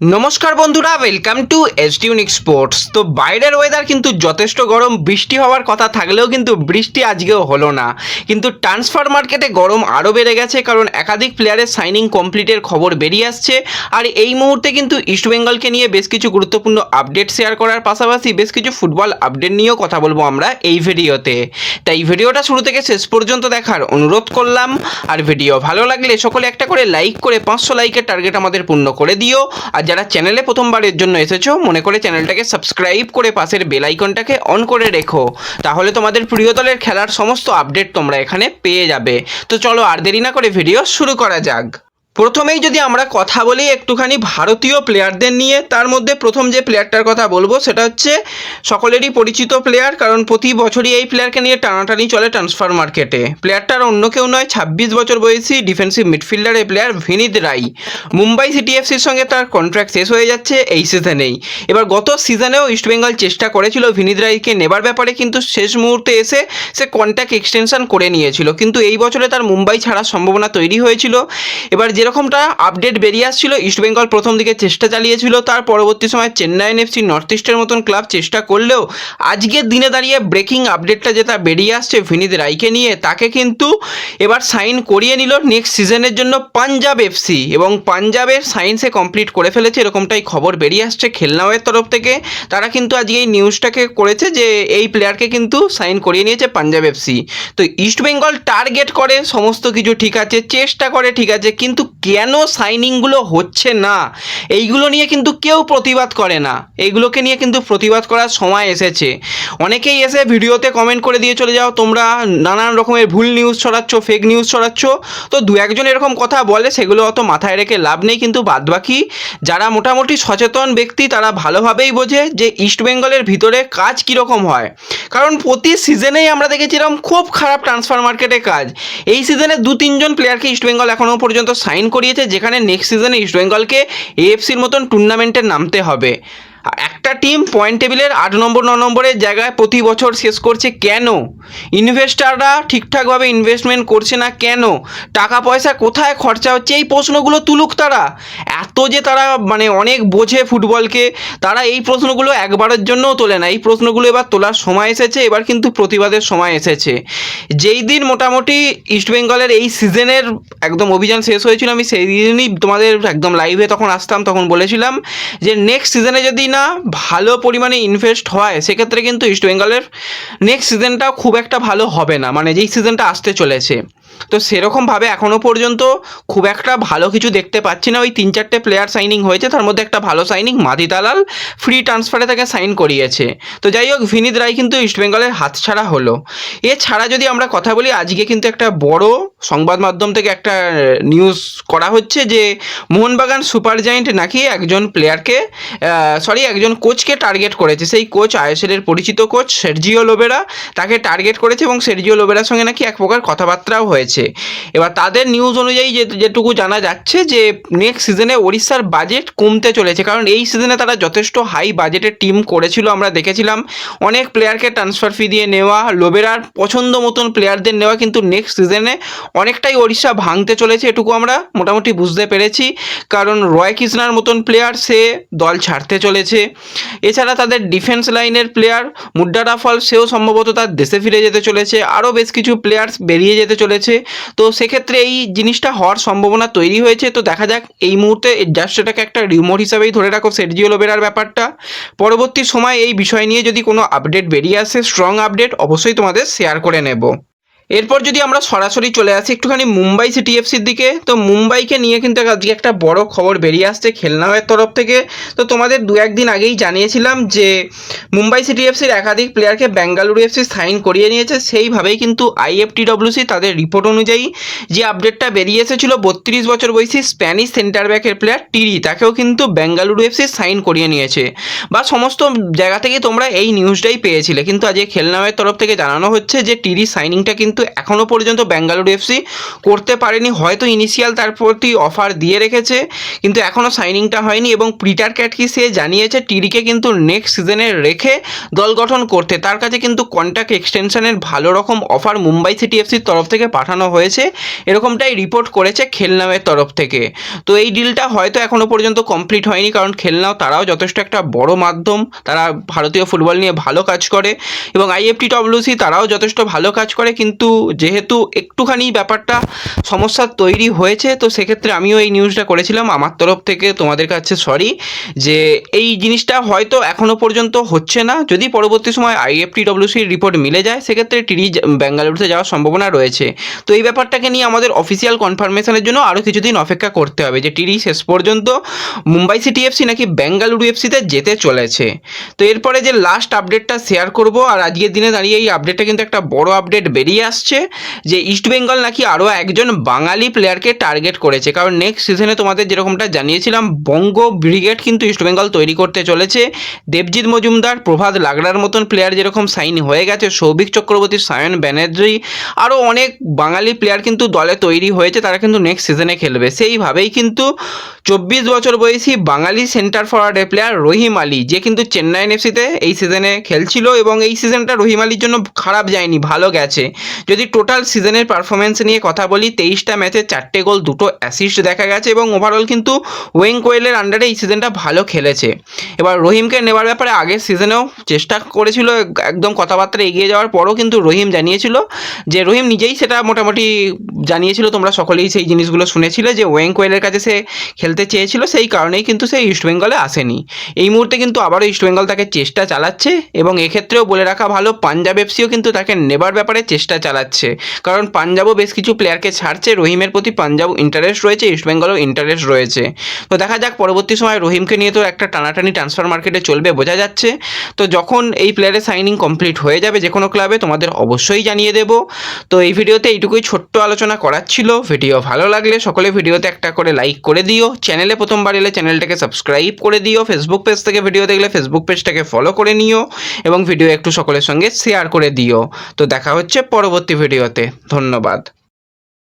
নমস্কার বন্ধুরা welcome two এসটিউনিক sports তো বাইরের ওয়েদার কিন্তু যথেষ্ট গরম, বৃষ্টি হওয়ার কথা থাকলেও কিন্তু বৃষ্টি আজকেও হলো না। কিন্তু ট্রান্সফার মার্কেটে গরম আরও বেড়ে গেছে, কারণ একাধিক প্লেয়ারের সাইনিং কমপ্লিটের খবর বেরিয়ে আসছে। আর এই মুহূর্তে কিন্তু ইস্টবেঙ্গলকে নিয়ে বেশ কিছু গুরুত্বপূর্ণ আপডেট শেয়ার করার পাশাপাশি বেশ কিছু ফুটবল আপডেট নিয়েও কথা বলব আমরা এই ভিডিওতে। তাই ভিডিওটা শুরু থেকে শেষ পর্যন্ত দেখার অনুরোধ করলাম। আর ভিডিও ভালো লাগলে সকলে একটা করে লাইক করে পাঁচশো লাইকের টার্গেট আমাদের পূর্ণ করে দিও। আর যারা চ্যানেলে প্রথমবারের জন্য এসেছ, মনে করে চ্যানেলটাকে সাবস্ক্রাইব করে পাশের বেল আইকনটাকে অন করে রেখো। তাহলে তোমাদের প্রিয় দলের খেলার সমস্ত আপডেট তোমরা এখানে পেয়ে যাবে। তো চলো আর দেরি না করে ভিডিও শুরু করা যাক। প্রথমেই যদি আমরা কথা বলি একটুখানি ভারতীয় প্লেয়ারদের নিয়ে, তার মধ্যে প্রথম যে প্লেয়ারটার কথা বলব সেটা হচ্ছে সকলেরই পরিচিত প্লেয়ার কারণ প্রতি বছরই এই প্লেয়ারকে নিয়ে টানাটানি চলে ট্রান্সফার মার্কেটে প্লেয়ারটার অন্য কেউ নয়, ছাব্বিশ বছর বয়সী ডিফেন্সিভ মিডফিল্ডার এই প্লেয়ার ভিনিত রাই মুম্বাই সিটি এফসির সঙ্গে তার কন্ট্রাক্ট শেষ হয়ে যাচ্ছে এই সিজনেই এবার গত সিজনেও ইস্টবেঙ্গল চেষ্টা করেছিল ভিনিত রাইকে নেবার ব্যাপারে, কিন্তু শেষ মুহূর্তে এসে সে কন্ট্যাক্ট এক্সটেনশন করে নিয়েছিল। কিন্তু এই বছরে তার মুম্বাই ছাড়ার সম্ভাবনা তৈরি হয়েছিল। এবার যেরকমটা আপডেট বেরিয়ে আসছিল। ইস্টবেঙ্গল প্রথম দিকে চেষ্টা চালিয়েছিল, তার পরবর্তী সময় চেন্নাই এফসি নর্থ ইস্টের মতন ক্লাব চেষ্টা করলেও আজকের দিনে দাঁড়িয়ে ব্রেকিং আপডেটটা যেটা বেরিয়ে আসছে ভিনিত রাইকে নিয়ে, তাকে কিন্তু এবার সাইন করিয়ে নিল নেক্সট সিজনের জন্য পাঞ্জাব এফসি এবং পাঞ্জাবের সাইন্সে কমপ্লিট করে ফেলেছে, এরকমটাই খবর বেরিয়ে আসছে খেলনাওয়ের তরফ থেকে। তারা কিন্তু আজকে এই নিউজটাকে করেছে যে এই প্লেয়ারকে কিন্তু সাইন করিয়ে নিয়েছে পাঞ্জাব এফসি তো ইস্টবেঙ্গল টার্গেট করে, সমস্ত কিছু ঠিক আছে, চেষ্টা করে ঠিক আছে, কিন্তু কেন সাইনিংগুলো হচ্ছে না? এইগুলো নিয়ে কিন্তু কেউ প্রতিবাদ করে না। এইগুলোকে নিয়ে কিন্তু প্রতিবাদ করার সময় এসেছে। অনেকেই এসে ভিডিওতে কমেন্ট করে দিয়ে চলে যাও, তোমরা নানান রকমের ভুল নিউজ ছড়াচ্ছ ফেক নিউজ ছড়াচ্ছ। তো দু একজন এরকম কথা বলে, সেগুলো অত মাথায় রেখে লাভ নেই কিন্তু বাদবাকি। যারা মোটামুটি সচেতন ব্যক্তি, তারা ভালোভাবেই বোঝে যে ইস্টবেঙ্গলের ভিতরে কাজ কীরকম হয়। কারণ প্রতি সিজনেই আমরা দেখেছিলাম খুব খারাপ ট্রান্সফার মার্কেটে কাজ। এই সিজনে দু তিনজন প্লেয়ারকে ইস্টবেঙ্গল এখনও পর্যন্ত সাইন করিয়েছে যেখানে নেক্সট সিজনে ইস্টবেঙ্গলকে এএফসির মতন টুর্নামেন্টে নামতে হবে। একটা টিম পয়েন্ট টেবিলের আট নম্বর, ন নম্বরের জায়গায় প্রতি বছর শেষ করছে কেন? ইনভেস্টাররা ঠিকঠাকভাবে ইনভেস্টমেন্ট করছে না কেন? টাকা পয়সা কোথায় খরচা হচ্ছে? এই প্রশ্নগুলো তুলুক তারা। এত যে তারা মানে অনেক বোঝে ফুটবলকে, তারা এই প্রশ্নগুলো একবারের জন্যও তোলে না। এই প্রশ্নগুলো এবার তোলার সময় এসেছে, এবার কিন্তু প্রতিবাদের সময় এসেছে। যেই দিন মোটামুটি ইস্টবেঙ্গলের এই সিজনের একদম অভিযান শেষ হয়েছিল, আমি সেই দিনই তোমাদের একদম লাইভে তখন আসতাম, তখন বলেছিলাম যে নেক্সট সিজনে যদি না ভালো পরিমাণে ইনভেস্ট হয়, সেক্ষেত্রে কিন্তু ইস্ট বেঙ্গলের নেক্সট সিজনটা খুব একটা ভালো হবে না। মানে যেই সিজনটা আসতে চলেছে। তো সেরকমভাবে এখনও পর্যন্ত খুব একটা ভালো কিছু দেখতে পাচ্ছি না। ওই তিন চারটে প্লেয়ার সাইনিং হয়েছে, তার মধ্যে একটা ভালো সাইনিং মাদি দালাল ফ্রি ট্রান্সফারে তাকে সাইন করিয়েছে। তো যাই হোক, ভিনিত রায় কিন্তু ইস্টবেঙ্গলের হাতছাড়া হলো। এছাড়া যদি আমরা কথা বলি, আজকে কিন্তু একটা বড় সংবাদ মাধ্যম থেকে একটা নিউজ করা হচ্ছে যে, মোহনবাগান সুপার জায়েন্ট নাকি একজন প্লেয়ারকে সরি একজন কোচকে টার্গেট করেছে। সেই কোচ আইএসএলের পরিচিত কোচ সের্জিও লোবেরা তাকে টার্গেট করেছে এবং সের্জিও লোবেরার সঙ্গে নাকি এক প্রকার কথাবার্তাও হয়েছে। এবার তাদের নিউজ অনুযায়ী যে, যেটুকু জানা যাচ্ছে যে নেক্সট সিজনে ওড়িশার বাজেট কমতে চলেছে। কারণ এই সিজনে তারা যথেষ্ট হাই বাজেটের টিম করেছিল, আমরা দেখেছিলাম। অনেক প্লেয়ারকে ট্রান্সফার ফি দিয়ে নেওয়া, লোবেরার পছন্দ মতন প্লেয়ারদের নেওয়া, কিন্তু নেক্সট সিজনে অনেকটাই ওড়িশা ভাঙতে চলেছে এটুকু আমরা মোটামুটি বুঝতে পেরেছি। কারণ রয় কৃষ্ণার মতন প্লেয়ার সে দল ছাড়তে চলেছে। এছাড়া তাদের ডিফেন্স লাইনের প্লেয়ার মুড্ডা রাফল সেও সম্ভবত তার দেশে ফিরে যেতে চলেছে। আরও বেশ কিছু প্লেয়ার্স বেরিয়ে যেতে চলেছে। তো সেক্ষেত্রে এই জিনিসটা হওয়ার সম্ভাবনা তৈরি হয়েছে। তো দেখা যাক, এই মুহূর্তে জাস্ট এটাকে একটা রিউমোর হিসাবেই ধরে রাখো সেরজিও লোবেরার ব্যাপারটা। পরবর্তী সময় এই বিষয় নিয়ে যদি কোনো আপডেট বেরিয়ে আসে স্ট্রং আপডেট অবশ্যই তোমাদের শেয়ার করে নেব। এরপর যদি আমরা সরাসরি চলে আসি একটুখানি মুম্বাই সিটি এফসির দিকে, তো মুম্বাইকে নিয়ে কিন্তু আজকে একটা বড় খবর বেরিয়ে আসছে খেলনাওয়ের তরফ থেকে। তো তোমাদের দু একদিন আগেই জানিয়েছিলাম যে মুম্বাই সিটি এফসির একাধিক প্লেয়ারকে বেঙ্গালুরু এফসি সাইন করিয়ে নিয়েছে। সেইভাবেই কিন্তু আইএফটিডব্লিউসি তাদের রিপোর্ট অনুযায়ী যে আপডেটটা বেরিয়ে এসেছিল, বত্রিশ বছর বয়সী স্প্যানিশ সেন্টার ব্যাকের প্লেয়ার টিরি, তাকেও কিন্তু বেঙ্গালুরু এফসি সাইন করিয়ে নিয়েছে। বা সমস্ত জায়গা থেকে তোমরা এই নিউজটাই পেয়েছিলে। কিন্তু আজকে খেলনাওয়ের তরফ থেকে জানানো হচ্ছে যে টিরি সাইনিংটা কিন্তু কিন্তু এখনও পর্যন্ত বেঙ্গালুরু এফসি করতে পারেনি। হয়তো ইনিশিয়াল তার প্রতি অফার দিয়ে রেখেছে, কিন্তু এখনও সাইনিংটা হয়নি এবং পিটার ক্যাটকি সে জানিয়েছে টিডিকে কিন্তু নেক্সট সিজনে রেখে দল গঠন করতে। তার কাছে কিন্তু কন্ট্যাক্ট এক্সটেনশনের ভালো রকম অফার মুম্বাই সিটি এফসির তরফ থেকে পাঠানো হয়েছে। এরকমটাই রিপোর্ট করেছে খেলনামের তরফ থেকে। তো এই ডিলটা হয়তো এখনও পর্যন্ত কমপ্লিট হয়নি, কারণ খেলনাও তারাও যথেষ্ট একটা বড় মাধ্যম। তারা ভারতীয় ফুটবল নিয়ে ভালো কাজ করে এবং আইএফটি ডব্লিউসি তারাও যথেষ্ট ভালো কাজ করে, কিন্তু যেহেতু একটুখানি ব্যাপারটা সমস্যা তৈরি হয়েছে, তো সেক্ষেত্রে আমিও এই নিউজটা করেছিলাম। আমার তরফ থেকে তোমাদের কাছে সরি যে এই জিনিসটা হয়তো এখনও পর্যন্ত হচ্ছে না। যদি পরবর্তী সময় আইএফটি ডব্লিউসির রিপোর্ট মিলে যায়, সেক্ষেত্রে টিডি বেঙ্গালুরুতে যাওয়ার সম্ভাবনা রয়েছে। তো এই ব্যাপারটাকে নিয়ে আমাদের অফিসিয়াল কনফার্মেশনের জন্য আরও কিছুদিন অপেক্ষা করতে হবে যে টিডি শেষ পর্যন্ত মুম্বাই সিটি এফসি নাকি বেঙ্গালুরু এফসিতে যেতে চলেছে। তো এরপরে যে লাস্ট আপডেটটা শেয়ার করব, আর আজকের দিনে দাঁড়িয়ে এই আপডেটটা কিন্তু একটা বড় আপডেট বেরিয়ে আসছে। যে ইস্টবেঙ্গল নাকি আরও একজন বাঙালি প্লেয়ারকে টার্গেট করেছে। কারণ নেক্সট সিজনে তোমাদের যেরকমটা জানিয়েছিলাম বঙ্গ ব্রিগেড কিন্তু ইস্টবেঙ্গল তৈরি করতে চলেছে। দেবজিৎ মজুমদার প্রভাত লাগড়ার মতন প্লেয়ার যেরকম সাইন হয়ে গেছে সৌভিক চক্রবর্তী সায়ন ব্যানার্জি আরও অনেক বাঙালি প্লেয়ার কিন্তু দলে তৈরি হয়েছে, তারা কিন্তু নেক্সট সিজনে খেলবে। সেইভাবেই কিন্তু চব্বিশ বছর বয়সী বাঙালি সেন্টার ফরওয়ার্ডের প্লেয়ার রহিম আলী, যে কিন্তু চেন্নাই এফসিতে এই সিজনে খেলছিল এবং এই সিজনটা রহিম আলীর জন্য খারাপ যায়নি, ভালো গেছে। যদি টোটাল সিজনের পারফরমেন্স নিয়ে কথা বলি, তেইশটা ম্যাচে চারটে গোল, দুটো অ্যাসিস্ট দেখা গেছে এবং ওভারঅল কিন্তু ওয়েং কোয়েলের আন্ডারে এই সিজনটা ভালো খেলেছে। এবার রহিমকে নেওয়ার ব্যাপারে আগের সিজনেও চেষ্টা করেছিল, একদম কথাবার্তা এগিয়ে যাওয়ার পরও কিন্তু রহিম জানিয়েছিল যে, রহিম নিজেই সেটা মোটামুটি জানিয়েছিল, তোমরা সকলেই সেই জিনিসগুলো শুনেছিলে যে ওয়েং কোয়েলের কাছে সে খেলতে চেয়েছিল, সেই কারণেই কিন্তু সে ইস্টবেঙ্গলে আসেনি। এই মুহূর্তে কিন্তু আবারও ইস্টবেঙ্গল তাকে চেষ্টা চালাচ্ছে এবং এক্ষেত্রেও বলে রাখা ভালো পাঞ্জাব এফসিও কিন্তু তাকে নেবার ব্যাপারে চেষ্টা চালাচ্ছে। কারণ পাঞ্জাবও বেশ কিছু প্লেয়ারকে ছাড়ছে। রহিমের প্রতি পাঞ্জাব ইন্টারেস্ট রয়েছে ইস্টবেঙ্গলও ইন্টারেস্ট রয়েছে। তো দেখা যাক, পরবর্তী সময় রহিমকে নিয়ে তো একটা টানাটানি ট্রান্সফার মার্কেটে চলবে, বোঝা যাচ্ছে। তো যখন এই প্লেয়ারের সাইনিং কমপ্লিট হয়ে যাবে যে কোনো ক্লাবে তোমাদের অবশ্যই জানিয়ে দেব। তো এই ভিডিওতে এইটুকুই ছোট্ট আলোচনা করার ছিল। ভিডিও ভালো লাগলে সকলে ভিডিওতে একটা করে লাইক করে দিও। চ্যানেলে প্রথমবার এলে চ্যানেলটাকে সাবস্ক্রাইব করে দিও। ফেসবুক পেজ থেকে ভিডিও দেখলে ফেসবুক পেজটাকে ফলো করে নিও। এবং ভিডিও একটু সকলের সঙ্গে শেয়ার করে দিও। তো দেখা হচ্ছে পরবর্তী ভিডিওতে। ধন্যবাদ।